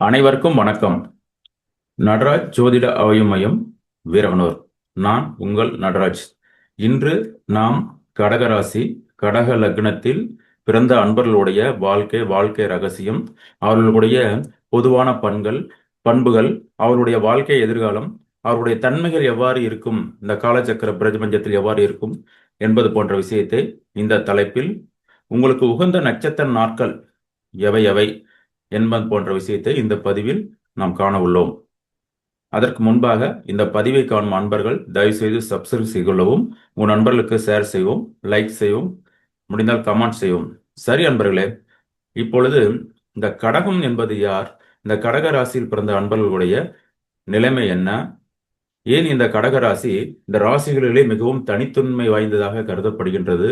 அனைவருக்கும் வணக்கம். நடராஜ் ஜோதிட ஆய்வு மையம் வீரவனூர். நான் உங்கள் நடராஜ். இன்று நாம் கடகராசி கடக லக்னத்தில் பிறந்த அன்பர்களுடைய வாழ்க்கை வாழ்க்கை ரகசியம் அவர்களுடைய பொதுவான பண்கள் பண்புகள் அவருடைய வாழ்க்கை எதிர்காலம் அவருடைய தன்மைகள் எவ்வாறு இருக்கும் இந்த காலச்சக்கர பிரபஞ்சத்தில் எவ்வாறு இருக்கும் என்பது போன்ற விஷயத்தை இந்த தலைப்பில் உங்களுக்கு உகந்த நட்சத்திர நாட்கள் எவை எவை என்பது போன்ற விஷயத்தை இந்த பதிவில் நாம் காண உள்ளோம். அதற்கு முன்பாக இந்த பதிவை காணும் அன்பர்கள் தயவுசெய்து சப்ஸ்கிரைப் செய்துள்ளவும் உங்கள் நண்பர்களுக்கு ஷேர் செய்வோம் லைக் செய்வோம் முடிந்தால் கமெண்ட் செய்வோம் சரி அன்பர்களே இப்பொழுது இந்த கடகம் என்பது யார்? இந்த கடக ராசியில் பிறந்த அன்பர்களுடைய நிலைமை என்ன? ஏன் இந்த கடக ராசி? இந்த ராசிகளிலே மிகவும் தனித்தன்மை வாய்ந்ததாக கருதப்படுகின்றது.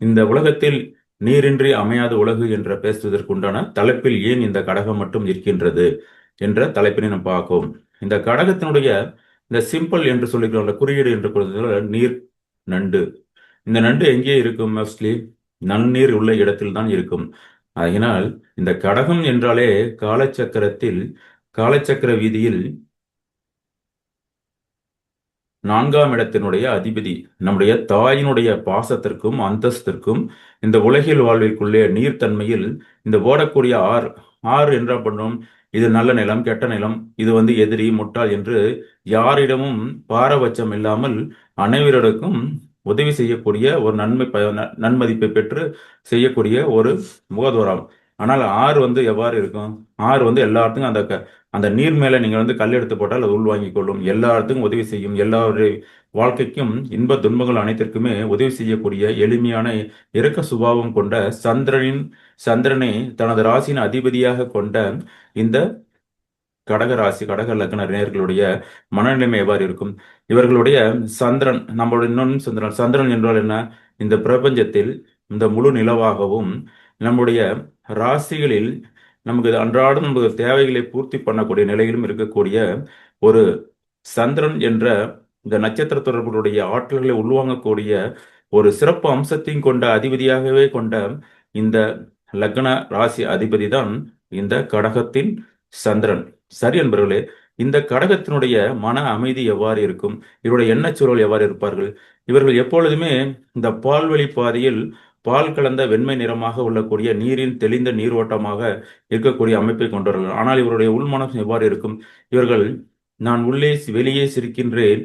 இந்த உலகத்தில் நீரின்றி அமையாத உலகு என்ற பேசுவதற்குண்டான தலைப்பில் ஏன் இந்த கடகம் மட்டும் இருக்கின்றது என்ற தலைப்பினை நாம் பார்க்கும். இந்த கடகத்தினுடைய இந்த சிம்பிள் என்று சொல்லிக்கிறோம் குறியீடு என்று கொடுத்ததுல நீர் நண்டு. இந்த நண்டு எங்கே இருக்கும் மோஸ்ட்லி? நன்னீர் உள்ள இடத்தில் தான் இருக்கும். அதனால் இந்த கடகம் என்றாலே காலச்சக்கரத்தில் காலச்சக்கர வீதியில் நான்காம் இடத்தினுடைய அதிபதி. நம்முடைய தாயினுடைய பாசத்திற்கும் அந்தஸ்திற்கும் இந்த உலகில் வாழ்விற்குள்ளே நீர்த்தன்மையில் இந்த ஓடக்கூடிய ஆறு ஆறு என்ன பண்ணும் இது நல்ல நிலம் கெட்ட நிலம் இது வந்து எதிரி முட்டாள் என்று யாரிடமும் பாரபட்சம் இல்லாமல் அனைவருக்கும் உதவி செய்யக்கூடிய ஒரு நன்மை நன்மதிப்பை பெற்று செய்யக்கூடிய ஒரு முகதோரம் ஆனால் ஆறு வந்து எவ்வாறு இருக்கும்? ஆறு வந்து எல்லாத்துக்கும் அந்த அந்த நீர் மேலே நீங்கள் வந்து கல் எடுத்து போட்டால் அது உள்வாங்கிக் கொள்ளும். எல்லாத்துக்கும் உதவி செய்யும். எல்லாருடைய வாழ்க்கைக்கும் இன்ப துன்பங்கள் அனைத்திற்குமே உதவி செய்யக்கூடிய எளிமையான இறக்க சுபாவம் கொண்ட சந்திரனின் சந்திரனை தனது ராசியின் அதிபதியாக கொண்ட இந்த கடக ராசி கடக லக்ன நேர்களுடைய மனநிலைமை எவ்வாறு இருக்கும்? இவர்களுடைய சந்திரன் நம்மளுடைய இன்னொன்று சந்திரன் சந்திரன் என்றால் என்ன? இந்த பிரபஞ்சத்தில் இந்த முழு நிலவாகவும் நம்முடைய ராசிகளில் நமக்கு அன்றாடம் நமக்கு தேவைகளை பூர்த்தி பண்ணக்கூடிய நிலையிலும் இருக்கக்கூடிய ஒரு சந்திரன் என்ற இந்த நட்சத்திர தொடர்புடைய ஆற்றல்களை உள்வாங்கக்கூடிய ஒரு சிறப்பு அம்சத்தையும் கொண்ட அதிபதியாகவே கொண்ட இந்த லக்ன ராசி அதிபதி தான் இந்த கடகத்தின் சந்திரன். சரி என்பவர்களே இந்த கடகத்தினுடைய மன அமைதி எவ்வாறு இருக்கும்? இவருடைய எண்ணச்சூழல் எவ்வாறு இருப்பார்கள்? இவர்கள் எப்பொழுதுமே இந்த பால்வழி பாதையில் பால் கலந்த வெண்மை நிறமாக உள்ளக்கூடிய நீரின் தெளிந்த நீரோட்டமாக இருக்கக்கூடிய அமைப்பை கொண்டவர்கள் ஆனால் இவருடைய உள்மனம் எவ்வாறு இருக்கும்? இவர்கள் நான் உள்ளே வெளியே சிரிக்கின்றேன்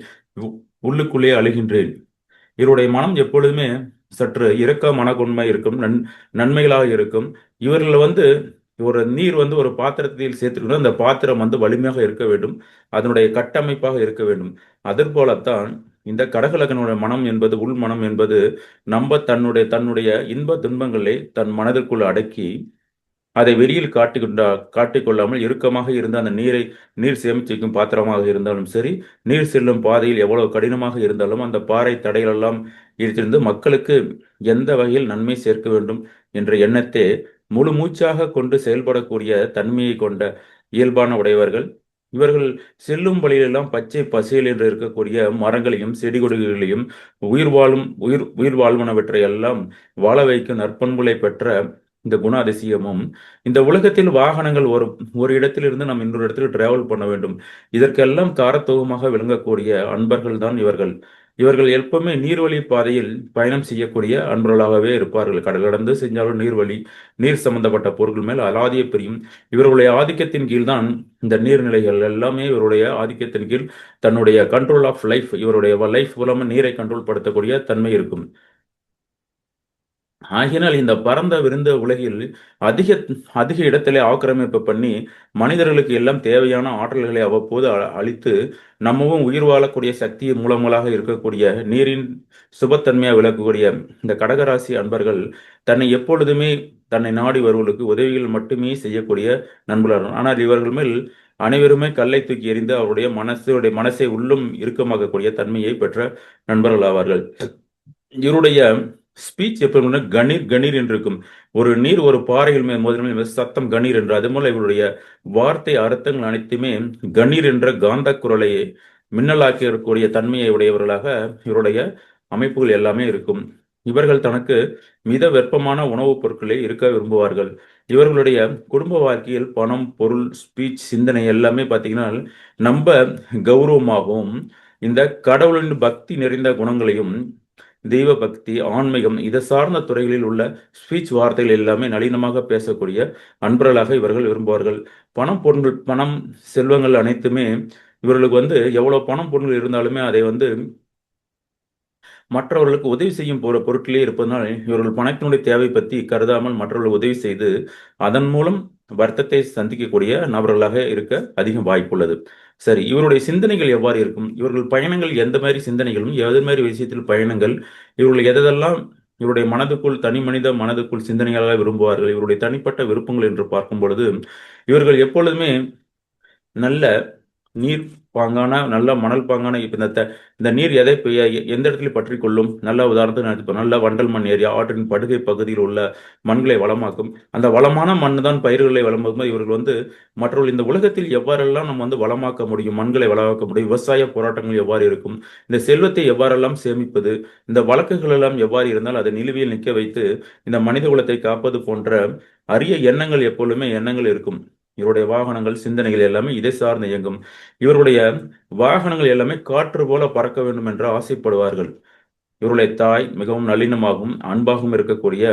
உள்ளுக்குள்ளே அழுகின்றேன். இவருடைய மனம் எப்பொழுதுமே சற்று இறக்க மனக்கொன்மை இருக்கும் நன் நன்மைகளாக இருக்கும். இவர்கள் வந்து ஒரு நீர் வந்து ஒரு பாத்திரத்தில் சேர்த்துக்கணும் அந்த பாத்திரம் வந்து வலிமையாக இருக்க வேண்டும். அதனுடைய கட்டமைப்பாக இருக்க வேண்டும். அதற்போலத்தான் இந்த கடகலகனுடைய மனம் என்பது உள் மனம் என்பது நம்ப தன்னுடைய தன்னுடைய இன்ப துன்பங்களை தன் மனதிற்குள் அடக்கி அதை வெளியில் காட்டிக்கொண்டா காட்டிக்கொள்ளாமல் இறுக்கமாக இருந்த அந்த நீரை நீர் சேமிச்சிக்கும் பாத்திரமாக இருந்தாலும் சரி நீர் செல்லும் பாதையில் எவ்வளவு கடினமாக இருந்தாலும் அந்த பாறை தடைகளெல்லாம் இருந்து மக்களுக்கு எந்த வகையில் நன்மை சேர்க்க வேண்டும் என்ற எண்ணத்தை முழு மூச்சாக கொண்டு செயல்படக்கூடிய தன்மையை கொண்ட இயல்பான உடையவர்கள் இவர்கள் செல்லும் வழியிலெல்லாம் பச்சை பசையில் என்று இருக்கக்கூடிய மரங்களையும் செடி கொடிகளையும் உயிர் வாழும் உயிர் உயிர் வாழ்வனவற்றை எல்லாம் வாழ வைக்கும் நற்பண்புகளை பெற்ற இந்த குண அதிசயமும் இந்த உலகத்தில் வாகனங்கள் ஒரு ஒரு இடத்திலிருந்து நாம் இன்னொரு இடத்துக்கு டிராவல் பண்ண வேண்டும். இதற்கெல்லாம் காரத்துவமாக விளங்கக்கூடிய அன்பர்கள் தான் இவர்கள். இவர்கள் எப்பவுமே நீர்வழி பாதையில் பயணம் செய்யக்கூடிய அன்பர்களாகவே இருப்பார்கள். கடல் கடந்து செஞ்சாலும் நீர்வழி நீர் சம்பந்தப்பட்ட பொருட்கள் மேல் அலாதிய பிரியும். இவர்களுடைய ஆதிக்கத்தின் கீழ் தான் இந்த நீர்நிலைகள் எல்லாமே இவருடைய ஆதிக்கத்தின் கீழ் தன்னுடைய கண்ட்ரோல் ஆஃப் லைஃப் இவருடைய லைஃப் மூலமாக நீரை கண்ட்ரோல் படுத்தக்கூடிய தன்மை இருக்கும். ஆகினால் இந்த பரந்த விருந்த உலகில் அதிக அதிக இடத்திலே ஆக்கிரமிப்பு பண்ணி மனிதர்களுக்கு எல்லாம் தேவையான ஆற்றல்களை அவ்வப்போது அளித்து நம்மவும் உயிர் வாழக்கூடிய சக்தி மூலங்களாக இருக்கக்கூடிய நீரின் சுபத்தன்மையாக விளக்கக்கூடிய இந்த கடகராசி அன்பர்கள் தன்னை எப்பொழுதுமே தன்னை நாடி வருவர்களுக்கு உதவிகள் மட்டுமே செய்யக்கூடிய நண்பர்கள். ஆனால் இவர்கள் மேல் அனைவருமே கல்லை தூக்கி எறிந்து அவருடைய மனசுடைய மனசை உள்ளும் இறுக்கமாக்கக்கூடிய தன்மையை பெற்ற நண்பர்கள் ஆவார்கள். இவருடைய ஸ்பீச் எப்படி கணீர் கணீர் என்று இருக்கும் ஒரு நீர் ஒரு பாறைகள் மேல் மோதின சத்தம் கணீர் என்று. அது மூலம் இவருடைய வார்த்தை அர்த்தங்கள் அனைத்துமே கணீர் என்ற காந்த குரலை மின்னலாக்கி இருக்கக்கூடிய தன்மையை உடையவர்களாக இவருடைய அமைப்புகள் எல்லாமே இருக்கும். இவர்கள் தனக்கு மித வெப்பமான உணவுப் பொருட்களே இருக்க விரும்புவார்கள். இவர்களுடைய குடும்ப வாழ்க்கையில் பணம் பொருள் ஸ்பீச் சிந்தனை எல்லாமே பார்த்தீங்கன்னா நம்ம கௌரவமாகவும் இந்த கடவுளின் பக்தி நிறைந்த குணங்களையும் தெய்வ பக்தி ஆன்மீகம் இதை சார்ந்த துறைகளில் உள்ள ஸ்பீச் வார்த்தைகள் எல்லாமே நளினமாக பேசக்கூடிய அன்பர்களாக இவர்கள் விரும்புவார்கள். பணம் பொருள் பணம் செல்வங்கள் அனைத்துமே இவர்களுக்கு வந்து எவ்வளவு பணம் பொருள்கள் இருந்தாலுமே அதை வந்து மற்றவர்களுக்கு உதவி செய்யும் போற பொருட்களே இருப்பதனால் இவர்கள் பணத்தினுடைய தேவை பற்றி கருதாமல் மற்றவர்கள் உதவி செய்து அதன் மூலம் வருத்தத்தை சந்திக்கக்கூடிய நபர்களாக இருக்க அதிகம் வாய்ப்புள்ளது. சரி இவருடைய சிந்தனைகள் எவ்வாறு இருக்கும்? இவர்கள் பயணங்கள் எந்த மாதிரி சிந்தனைகளும் எது மாதிரி விஷயத்தில் பயணங்கள்? இவர்கள் எதெல்லாம் இவருடைய மனதுக்குள் தனி மனித மனதுக்குள் சிந்தனைகளாக விரும்புவார்கள்? இவருடைய தனிப்பட்ட விருப்பங்கள் என்று பார்க்கும் பொழுது இவர்கள் எப்பொழுதுமே நல்ல நீர் பாங்கான நல்ல மணல் பாங்கான இப்போ இந்த த- இந்த நீர் எதை எந்த இடத்துல பற்றி கொள்ளும் நல்ல உதாரணத்துக்கு நான் இப்போ நல்ல வண்டல் மண் ஏரியா ஆற்றின் படுகை பகுதியில் உள்ள மண்களை வளமாக்கும். அந்த வளமான மண் தான் பயிர்களை வளமாக்கும்? இவர்கள் வந்து மற்றவர்கள் இந்த உலகத்தில் எவ்வாறெல்லாம் நம்ம வந்து வளமாக்க முடியும் மண்களை வளமாக்க முடியும் விவசாய போராட்டங்கள் எவ்வாறு இருக்கும் இந்த செல்வத்தை எவ்வாறெல்லாம் சேமிப்பது இந்த வழக்குகள் எல்லாம் எவ்வாறு இருந்தால் அதை நிலுவையில் நிற்க வைத்து இந்த மனித குலத்தை காப்பது போன்ற அரிய எண்ணங்கள் எப்பொழுதுமே எண்ணங்கள் இருக்கும். இவருடைய வாகனங்கள் சிந்தனைகள் எல்லாமே இதை சார்ந்து இயங்கும். இவருடைய வாகனங்கள் எல்லாமே காற்று போல பறக்க வேண்டும் என்று ஆசைப்படுவார்கள். இவருடைய தாய் மிகவும் நளினமாகவும் அன்பாகவும் இருக்கக்கூடிய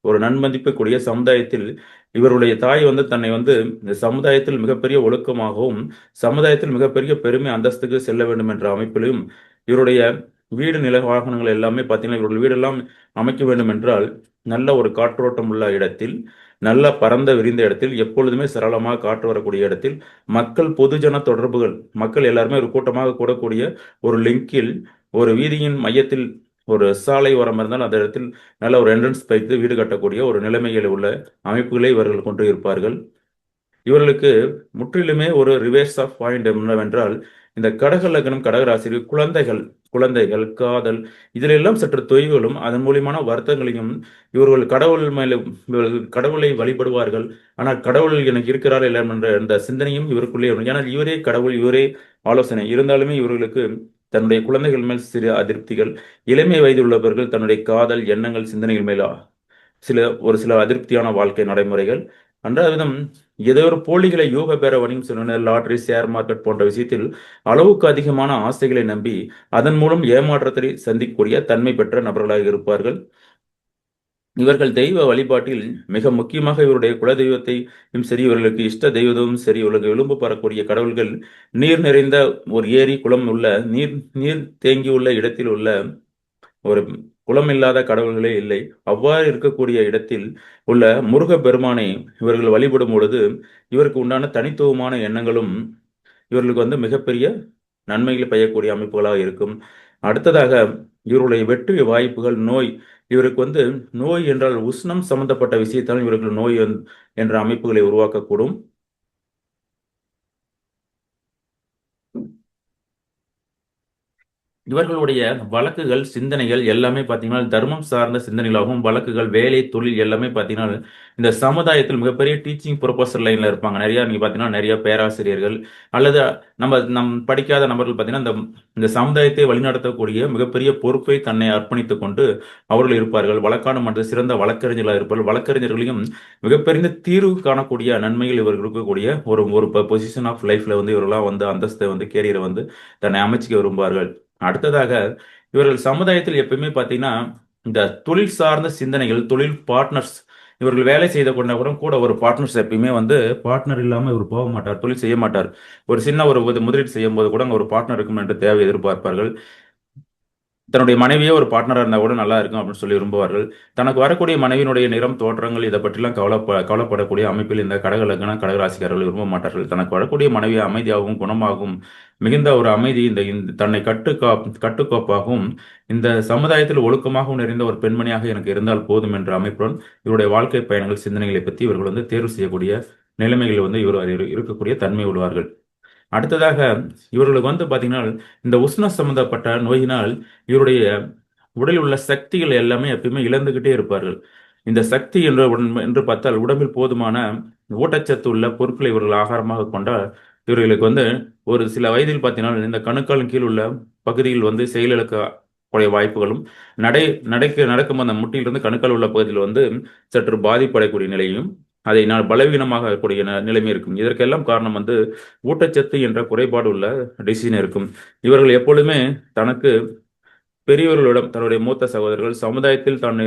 ஒரு நன்மதிப்புக்கூடிய சமுதாயத்தில் இவருடைய தாய் வந்து தன்னை வந்து இந்த சமுதாயத்தில் மிகப்பெரிய ஒழுக்கமாகவும் சமுதாயத்தில் மிகப்பெரிய பெருமை அந்தஸ்துக்கு செல்ல வேண்டும் என்ற அமைப்பிலும் இவருடைய வீடு நில வாகனங்கள் எல்லாமே பார்த்தீங்கன்னா இவருடைய வீடெல்லாம் அமைக்க வேண்டும் என்றால் நல்ல ஒரு காற்றோட்டம் உள்ள இடத்தில் நல்ல பரந்த விரிந்த இடத்தில் எப்பொழுதுமே சரளமாக காற்று வரக்கூடிய இடத்தில் மக்கள் பொதுஜன தொடர்புகள் மக்கள் எல்லாருமே ஒரு கூட்டமாக கூடக்கூடிய ஒரு லிங்கில் ஒரு வீதியின் மையத்தில் ஒரு சாலை ஓரம் இருந்தால் அந்த இடத்தில் நல்ல ஒரு என்ட்ரன்ஸ் வைத்து வீடு கட்டக்கூடிய ஒரு நிலைமையில் உள்ள அமைப்புகளை இவர்கள் கொண்டு இருப்பார்கள். இவர்களுக்கு முற்றிலுமே ஒரு ரிவேர்ஸ் ஆஃப் பாயிண்ட் என்னவென்றால் இந்த கடக லக்னம் கடகராசிரியர் குழந்தைகள் குழந்தைகள் காதல் இதிலெல்லாம் சற்று தொய்வுகளும் அதன் மூலியமான வருத்தங்களையும் இவர்கள் கடவுள் மேல இவர்கள் கடவுளை வழிபடுவார்கள். ஆனால் கடவுள் எனக்கு இருக்கிறார் இல்லை என்ற அந்த சிந்தனையும் இவருக்குள்ளே இருக்கும். இவரே கடவுள் இவரே ஆலோசனை. இருந்தாலுமே இவர்களுக்கு தன்னுடைய குழந்தைகள் மேல் சிறு அதிருப்திகள் இளமை வயதில் உள்ளவர்கள் தன்னுடைய காதல் எண்ணங்கள் சிந்தனைகள் மேல் சில ஒரு சில அதிருப்தியான வாழ்க்கை நடைமுறைகள். அன்றாவிதம் ஏதோ ஒரு போலிகளை யூக பெற வணிகம் சொன்ன லாட்டரி ஷேர் மார்க்கெட் போன்ற விஷயத்தில் அளவுக்கு அதிகமான ஆசைகளை நம்பி அதன் மூலம் ஏமாற்றத்தை சந்திக்கக்கூடிய தன்மை பெற்ற நபர்களாக இருப்பார்கள். இவர்கள் தெய்வ வழிபாட்டில் மிக முக்கியமாக இவருடைய குல தெய்வத்தையும் சரி இவர்களுக்கு இஷ்ட தெய்வமும் சரி இவர்களுக்கு விளிம்பு பெறக்கூடிய கடவுள்கள் நீர் நிறைந்த ஒரு ஏரி குளம் உள்ள நீர் நீர் தேங்கியுள்ள இடத்தில் உள்ள ஒரு குளமில்லாத கடவுள்களே இல்லை. அவ்வாறு இருக்கக்கூடிய இடத்தில் உள்ள முருக பெருமானை இவர்கள் வழிபடும் பொழுது இவருக்கு உண்டான தனித்துவமான எண்ணங்களும் இவர்களுக்கு வந்து மிகப்பெரிய நன்மைகளை பெய்யக்கூடிய அமைப்புகளாக இருக்கும். அடுத்ததாக இவருடைய வெற்றி வாய்ப்புகள் நோய். இவருக்கு வந்து நோய் என்றால் உஷ்ணம் சம்பந்தப்பட்ட விஷயத்தால் இவர்கள் நோய் என்ற அமைப்புகளை உருவாக்கக்கூடும். இவர்களுடைய வழக்குகள் சிந்தனைகள் எல்லாமே பார்த்தீங்கன்னா தர்மம் சார்ந்த சிந்தனைகளாகவும் வழக்குகள் வேலை தொழில் எல்லாமே பார்த்தீங்கன்னா இந்த சமுதாயத்தில் மிகப்பெரிய டீச்சிங் ப்ரொஃபஸர் லைன்ல இருப்பாங்க. நிறைய நீங்க பார்த்தீங்கன்னா நிறைய பேராசிரியர்கள் அல்லது நம்ம நம் படிக்காத நபர்கள் பார்த்தீங்கன்னா இந்த இந்த சமுதாயத்தை வழிநடத்தக்கூடிய மிகப்பெரிய பொறுப்பை தன்னை அர்ப்பணித்துக் கொண்டு அவர்கள் இருப்பார்கள். வழக்கான மன்ற சிறந்த வழக்கறிஞர்களாக இருப்பார்கள். வழக்கறிஞர்களையும் மிகப்பெரிய தீர்வு காணக்கூடிய நன்மைகள் இவர்கள் இருக்கக்கூடிய ஒரு ஒரு பொசிஷன் ஆஃப் லைஃப்ல வந்து இவர்களாம் வந்து அந்தஸ்தை வந்து கேரியரை வந்து தன்னை அமைச்சிக்க விரும்புவார்கள். அடுத்ததாக இவர்கள் சமுதாயத்தில் எப்பயுமே பார்த்தீங்கன்னா இந்த தொழில் சார்ந்த சிந்தனைகள் தொழில் பார்ட்னர்ஸ் இவர்கள் வேலை செய்த கொண்ட கூட கூட ஒரு பார்ட்னர்ஸ் எப்பயுமே வந்து பார்ட்னர் இல்லாமல் இவர் போக மாட்டார் தொழில் செய்ய மாட்டார். ஒரு சின்ன ஒரு முதலீடு செய்யும் போது கூட அங்கே ஒரு பார்ட்னர் இருக்கும் என்று தேவை எதிர்பார்ப்பார்கள். தன்னுடைய மனைவியே ஒரு பார்ட்னராக இருந்தால் கூட நல்லா இருக்கும் அப்படின்னு சொல்லி விரும்புவார்கள். தனக்கு வரக்கூடிய மனைவியினுடைய நிறம் தோற்றங்கள் இதை பற்றிலாம் கவலைப்ப கவலைப்படக்கூடிய அமைப்பில் இந்த கடக லக்ன கடகராசிக்காரர்கள் விரும்ப மாட்டார்கள். தனக்கு வரக்கூடிய மனைவி அமைதியாகவும் குணமாகவும் மிகுந்த ஒரு அமைதி இந்த தன்னை கட்டுக்கா கட்டுக்கோப்பாகவும் இந்த சமுதாயத்தில் ஒழுக்கமாகவும் நிறைந்த ஒரு பெண்மணியாக எனக்கு இருந்தால் போதும் என்ற அமைப்புடன் இவருடைய வாழ்க்கை பயணங்கள் சிந்தனைகளை பற்றி இவர்கள் வந்து தேர்வு செய்யக்கூடிய நிலைமைகள் வந்து இவர் இருக்கக்கூடிய தன்மை உள்ளவார்கள். அடுத்ததாக இவர்களுக்கு வந்து பார்த்தீங்கன்னா இந்த உஷ்ண சம்பந்தப்பட்ட நோயினால் இவருடைய உடலில் உள்ள சக்திகள் எல்லாமே எப்பயுமே இழந்துகிட்டே இருப்பார்கள். இந்த சக்தி என்று உடன்- என்று பார்த்தால் உடம்பில் போதுமான ஊட்டச்சத்து உள்ள பொருட்களை இவர்கள் ஆகாரமாக கொண்டால் இவர்களுக்கு வந்து ஒரு சில வயதில் பார்த்தீங்கன்னா இந்த கணுக்காலின் கீழ் உள்ள பகுதியில் வந்து செயலிழக்க கூடிய வாய்ப்புகளும் நடை நடக்க நடக்கும் அந்த முட்டியிலிருந்து கணுக்கள் உள்ள பகுதியில் வந்து சற்று பாதிப்படையக்கூடிய நிலையும் அதை நான் பலவீனமாக கூடிய ந- நிலைமை இருக்கும். இதற்கெல்லாம் காரணம் வந்து ஊட்டச்சத்து என்ற குறைபாடு உள்ள டிசிஷன் இருக்கும். இவர்கள் எப்பொழுதுமே தனக்கு பெரியவர்களிடம் தன்னுடைய மூத்த சகோதரர்கள் சமுதாயத்தில் தான்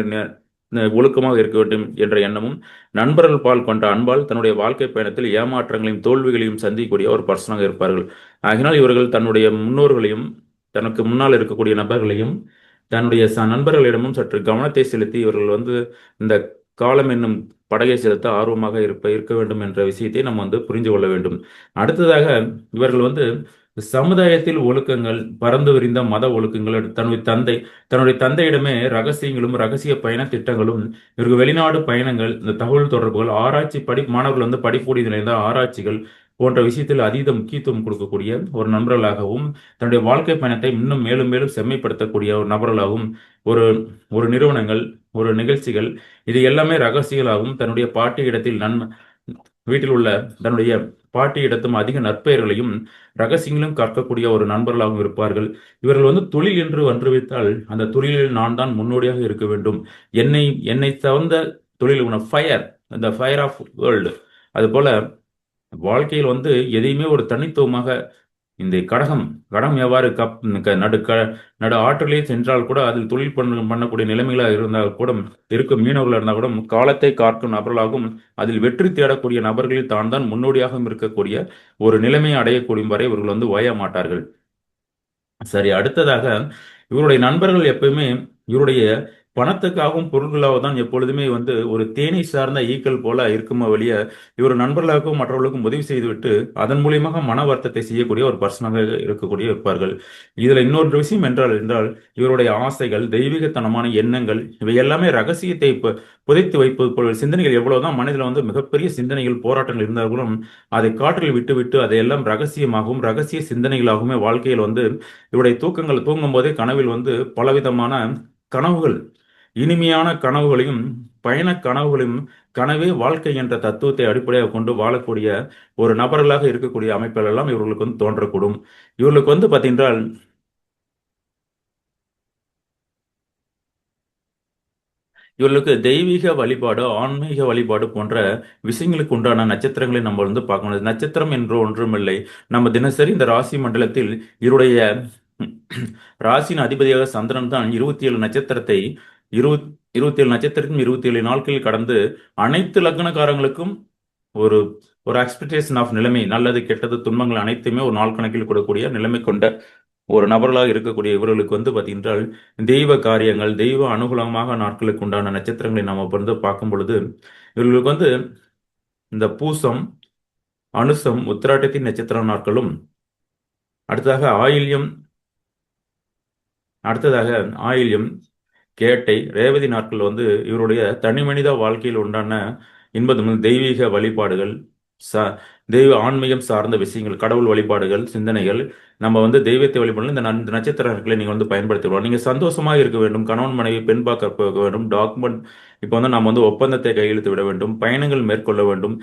ஒழுக்கமாக இருக்க வேண்டும் என்ற எண்ணமும் நண்பர்கள் பால் கொண்ட அன்பால் தன்னுடைய வாழ்க்கை பயணத்தில் ஏமாற்றங்களையும் தோல்விகளையும் சந்திக்கக்கூடிய ஒரு பர்சனாக இருப்பார்கள். ஆகினால் இவர்கள் தன்னுடைய முன்னோர்களையும் தனக்கு முன்னால் இருக்கக்கூடிய நபர்களையும் தன்னுடைய ச நண்பர்களிடமும் சற்று கவனத்தை செலுத்தி இவர்கள் வந்து இந்த காலம் என்னும் படகை செலுத்த ஆர்வமாக இருப்ப இருக்க வேண்டும் என்ற விஷயத்தை நம்ம வந்து புரிந்து கொள்ள வேண்டும். அடுத்ததாக இவர்கள் வந்து சமுதாயத்தில் ஒழுக்கங்கள் பறந்து விரிந்த மத ஒழுக்கங்கள் தன்னுடைய தந்தை தன்னுடைய தந்தையிடமே ரகசியங்களும் ரகசிய பயண திட்டங்களும் இவருக்கு வெளிநாடு பயணங்கள் இந்த தகவல் தொடர்புகள் ஆராய்ச்சி படி மாணவர்கள் வந்து படிப்போடி நிறைந்த ஆராய்ச்சிகள் போன்ற விஷயத்தில் அதீத முக்கியத்துவம் கொடுக்கக்கூடிய ஒரு நண்பர்களாகவும் தன்னுடைய வாழ்க்கை பயணத்தை இன்னும் மேலும் மேலும் செம்மைப்படுத்தக்கூடிய ஒரு நபர்களாகவும் ஒரு ஒரு நிறுவனங்கள் ஒரு நிகழ்ச்சிகள். இது எல்லாமே ரகசியங்களாகவும் தன்னுடைய பாட்டி இடத்தில் நன் வீட்டில் உள்ள தன்னுடைய பாட்டி இடத்தும் அதிக நற்பெயர்களையும் ரகசியங்களும் கற்கக்கூடிய ஒரு நண்பர்களாகவும் இருப்பார்கள். இவர்கள் வந்து தொழில் என்று ஒன்று அந்த தொழிலில் நான் தான் முன்னோடியாக இருக்க வேண்டும். என்னை என்னை சார்ந்த தொழில் உன ஃபயர் அந்த ஃபயர் ஆஃப் வேர்ல்டு அதுபோல வாழ்க்கையில் வந்து எதையுமே ஒரு தனித்துவமாக இந்த கடகம் கடகம் எவ்வாறு கப் க- நடு க நடு ஆற்றிலே சென்றால் கூட அதில் தொழில் பண்ண பண்ணக்கூடிய நிலைமைகளாக இருந்தால் கூட இருக்கும் மீனவர்களாக இருந்தால் கூட காலத்தை காக்கும் நபர்களாகவும் அதில் வெற்றி தேடக்கூடிய நபர்களில் தான் தான் முன்னோடியாகவும் இருக்கக்கூடிய ஒரு நிலைமையை அடையக்கூடிய வரை இவர்கள் வந்து ஓய மாட்டார்கள். சரி அடுத்ததாக இவருடைய நண்பர்கள் எப்பயுமே இவருடைய பணத்துக்காகவும் பொருள்களாக தான் எப்பொழுதுமே வந்து ஒரு தேனீ சார்ந்த ஈக்கள் போல இருக்குமோ வழிய இவர் நண்பர்களுக்கும் மற்றவர்களுக்கும் உதவி செய்துவிட்டு அதன் மூலியமாக மன வருத்தத்தை செய்யக்கூடிய ஒரு பர்சனாக இருக்கக்கூடிய இருப்பார்கள். இதுல இன்னொரு விஷயம் என்றால் என்றால் இவருடைய ஆசைகள் தெய்வீகத்தனமான எண்ணங்கள் இவை எல்லாமே ரகசியத்தை புதைத்து வைப்பது போல சிந்தனைகள் எவ்வளவுதான் மனதில் வந்து மிகப்பெரிய சிந்தனைகள் போராட்டங்கள் இருந்தாலும் அதை காற்றில் விட்டுவிட்டு அதையெல்லாம் ரகசியமாகவும் ரகசிய சிந்தனைகளாகவுமே வாழ்க்கையில் வந்து இவருடைய தூக்கங்கள் தூங்கும் போதே கனவில் வந்து பலவிதமான கனவுகள் இனிமையான கனவுகளையும் பயண கனவுகளையும் கனவே வாழ்க்கை என்ற தத்துவத்தை அடிப்படையாக கொண்டு வாழக்கூடிய ஒரு நபர்களாக இருக்கக்கூடிய அமைப்புகள் எல்லாம் இவர்களுக்கு வந்து தோன்றக்கூடும். இவர்களுக்கு வந்து பார்த்தீங்கன்றால் இவர்களுக்கு தெய்வீக வழிபாடு ஆன்மீக வழிபாடு போன்ற விஷயங்களுக்கு உண்டான நட்சத்திரங்களை நம்ம வந்து பார்க்கணும். நட்சத்திரம் என்று ஒன்றுமில்லை. நம்ம தினசரி இந்த ராசி மண்டலத்தில் இவருடைய ராசியின் அதிபதியாக சந்திரன் தான் இருபத்தி ஏழு நட்சத்திரத்தை இருபத் இருபத்தி ஏழு நட்சத்திரக்கும் இருபத்தி ஏழு நாட்களில் கடந்து அனைத்து லக்னக்காரங்களுக்கும் ஒரு ஒரு எக்ஸ்பெக்டேஷன் ஆஃப் நிலைமை நல்லது கெட்டது துன்பங்கள் அனைத்துமே ஒரு நாள் கணக்கில் கூடக்கூடிய நிலைமை கொண்ட ஒரு நபர்களாக இருக்கக்கூடிய இவர்களுக்கு வந்து பார்த்தீங்கன்றால் தெய்வ காரியங்கள் தெய்வ அனுகூலமாக நாட்களுக்கு உண்டான நட்சத்திரங்களை நாம் வந்து பார்க்கும் பொழுது இவர்களுக்கு வந்து இந்த பூசம் அனுசம் உத்திராட்டத்தின் நட்சத்திர நாட்களும் அடுத்ததாக ஆயில்யம் அடுத்ததாக ஆயில்யம் கேட்டை ரேவதி நாட்கள் வந்து இவருடைய தனி மனித வாழ்க்கையில் உண்டான இன்பதும் தெய்வீக வழிபாடுகள் ச தெய்வ ஆன்மீகம் சார்ந்த விஷயங்கள் கடவுள் வழிபாடுகள் சிந்தனைகள். நம்ம வந்து தெய்வத்தை வழிபாடு இந்த நட்சத்திரங்களை நீங்கள் வந்து பயன்படுத்திக்கலாம் நீங்கள் சந்தோஷமாக இருக்க வேண்டும். கணவன் மனைவி பெண் பார்க்க போக வேண்டும். டாக்குமெண்ட் இப்போ வந்து நம்ம வந்து ஒப்பந்தத்தை கையெழுத்து விட வேண்டும். பயணங்கள் மேற்கொள்ள வேண்டும்.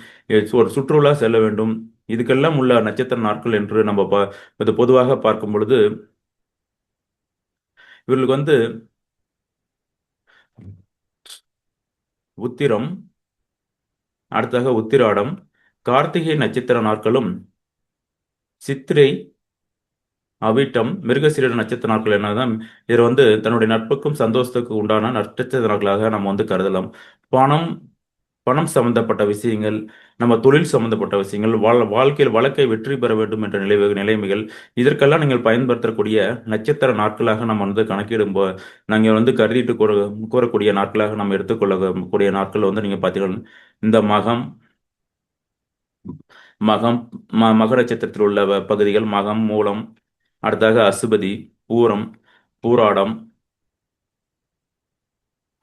ஒரு சுற்றுலா செல்ல வேண்டும். இதுக்கெல்லாம் உள்ள நட்சத்திர நாட்கள் என்று நம்ம பா இது பொதுவாக பார்க்கும் பொழுது இவர்களுக்கு வந்து உத்திரம் அடுத்ததாக உத்திராடம் கார்த்திகை நட்சத்திர நாட்களும் சித்திரை அவிட்டம் மிருகசீரட நட்சத்திர நாட்கள் என்னதான் இதில் வந்து தன்னுடைய நட்புக்கும் சந்தோஷத்துக்கும் உண்டான நட்சத்திர நாட்களாக நம்ம வந்து கருதலாம். பணம் பணம் சம்பந்தப்பட்ட விஷயங்கள் நம்ம தொழில் சம்பந்தப்பட்ட விஷயங்கள் வாழ் வாழ்க்கையில் வழக்கை வெற்றி பெற வேண்டும் என்ற நிலை நிலைமைகள் இதற்கெல்லாம் நீங்கள் பயன்படுத்தக்கூடிய நட்சத்திர நாட்களாக நம்ம வந்து கணக்கிடும் போ நாங்கள் வந்து கருதிட்டு கூற கூறக்கூடிய நாட்களாக நம்ம எடுத்துக்கொள்ளக்கூடிய நாட்கள் வந்து நீங்கள் பார்த்தீங்கன்னா இந்த மகம் மகம் ம மக நட்சத்திரத்தில் உள்ள வ- பகுதிகள் மகம் மூலம் அடுத்தாக அசுபதி பூரம் பூராடம்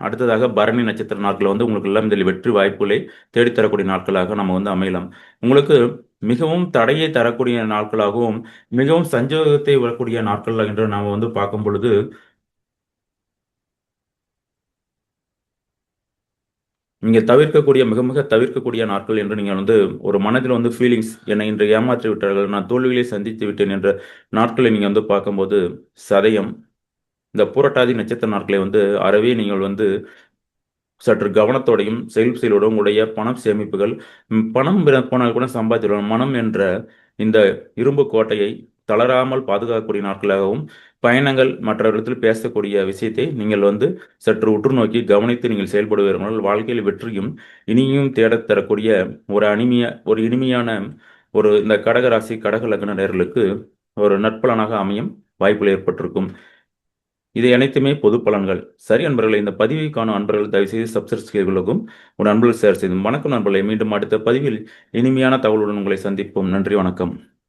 அடுத்ததாக பரணி நட்சத்திர நாட்கள் வந்து உங்களுக்கு எல்லாம் இதில் வெற்றி வாய்ப்புகளை தேடித்தரக்கூடிய நாட்களாக நம்ம வந்து அமையலாம். உங்களுக்கு மிகவும் தடையை தரக்கூடிய நாட்களாகவும் மிகவும் சஞ்சோகத்தை வரக்கூடிய நாட்கள் என்று நாம் வந்து பார்க்கும் பொழுது நீங்க தவிர்க்கக்கூடிய மிக மிக தவிர்க்கக்கூடிய நாட்கள் என்று நீங்கள் வந்து ஒரு மனதில் வந்து ஃபீலிங்ஸ் என்னை இன்று ஏமாற்றி விட்டார்கள் நான் தோல்விகளை சந்தித்து விட்டேன் என்ற நாட்களை நீங்க வந்து பார்க்கும்போது சதயம் இந்த பூரட்டாதி நட்சத்திர நாட்களை வந்து அறவே நீங்கள் வந்து சற்று கவனத்தோடையும் செயல் செயலோடும் உங்களுடைய பணம் சேமிப்புகள் பணம் பிற- போனால் கூட சம்பாதிச்சிடலாம் மனம் என்ற இந்த இரும்பு கோட்டையை தளராமல் பாதுகாக்கக்கூடிய நாட்களாகவும் பயணங்கள் மற்றவர்களிடத்தில் பேசக்கூடிய விஷயத்தை நீங்கள் வந்து சற்று உற்று நோக்கி கவனித்து நீங்கள் செயல்படுவீர்கள். வாழ்க்கையில் வெற்றியும் இனியும் தேடத் தரக்கூடிய ஒரு அனிமைய ஒரு இனிமையான ஒரு இந்த கடகராசி கடக லக்ன நேர்களுக்கு ஒரு நட்பலனாக அமையும் வாய்ப்புகள் ஏற்பட்டிருக்கும். இதை அனைத்துமே பொது பலன்கள். சரி அன்பர்களை இந்த பதிவை காணும் அன்பர்கள் தயவுசெய்து சப்ஸ்கிரைப் செய்வதற்கும் உங்கள் அன்பர்கள் ஷேர் செய்தும் வணக்கம் நண்பர்களை. மீண்டும் அடுத்த பதிவில் இனிமையான தகவலுடன் உங்களை சந்திப்போம். நன்றி வணக்கம்.